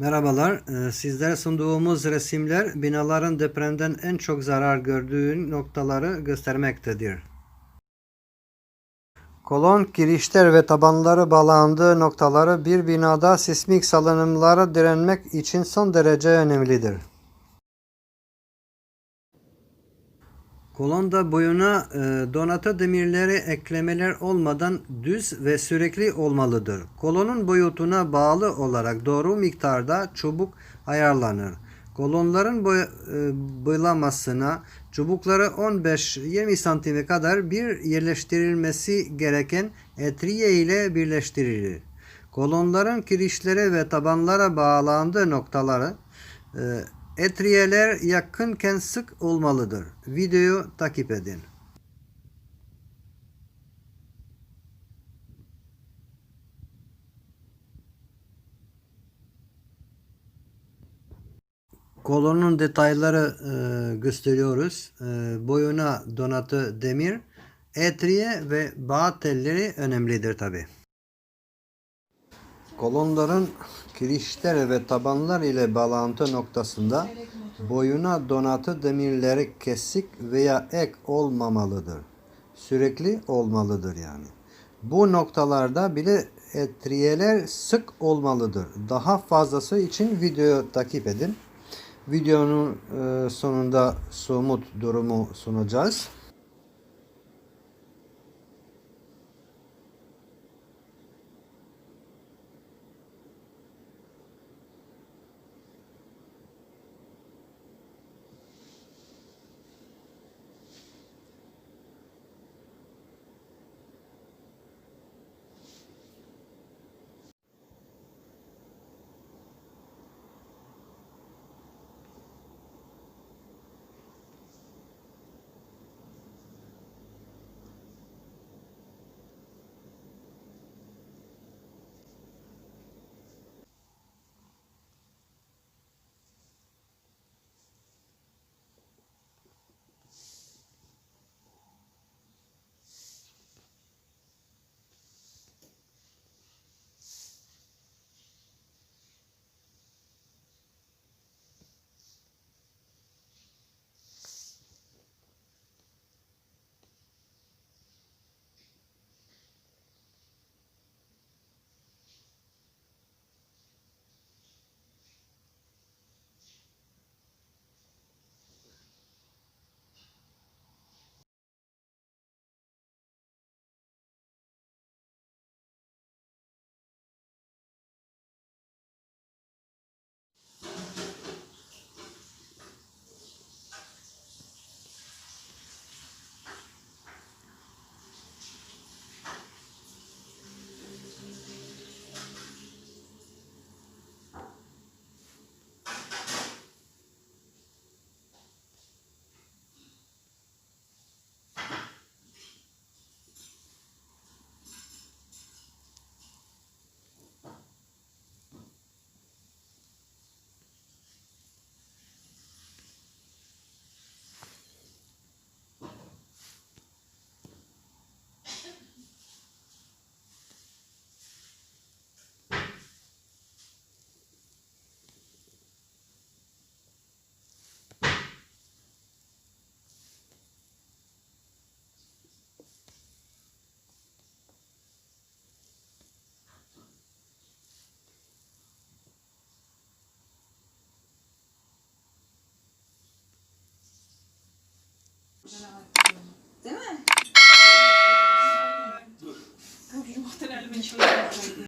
Merhabalar. Ee, Sizlere sunduğumuz resimler binaların depremden en çok zarar gördüğü noktaları göstermektedir. Kolon girişler ve tabanları bağlandığı noktaları bir binada sismik salınımlara direnmek için son derece önemlidir. Kolonda boyuna e, donatı demirleri eklemeler olmadan düz ve sürekli olmalıdır. Kolonun boyutuna bağlı olarak doğru miktarda çubuk ayarlanır. Kolonların boy, e, boylamasına çubukları 15-20 santime kadar bir yerleştirilmesi gereken etriye ile birleştirilir. Kolonların kirişlere ve tabanlara bağlandığı noktaları e, etriyeler yakınken sık olmalıdır. Videoyu takip edin. Kolonun detayları e, gösteriyoruz. E, boyuna donatı demir, etriye ve bağ telleri önemlidir tabi. Kolonların kirişler ve tabanlar ile bağlantı noktasında boyuna donatı demirleri kesik veya ek olmamalıdır. Sürekli olmalıdır yani. Bu noktalarda bile etriyeler sık olmalıdır. Daha fazlası için videoyu takip edin. Videonun e, sonunda somut durumu sunacağız. Tama.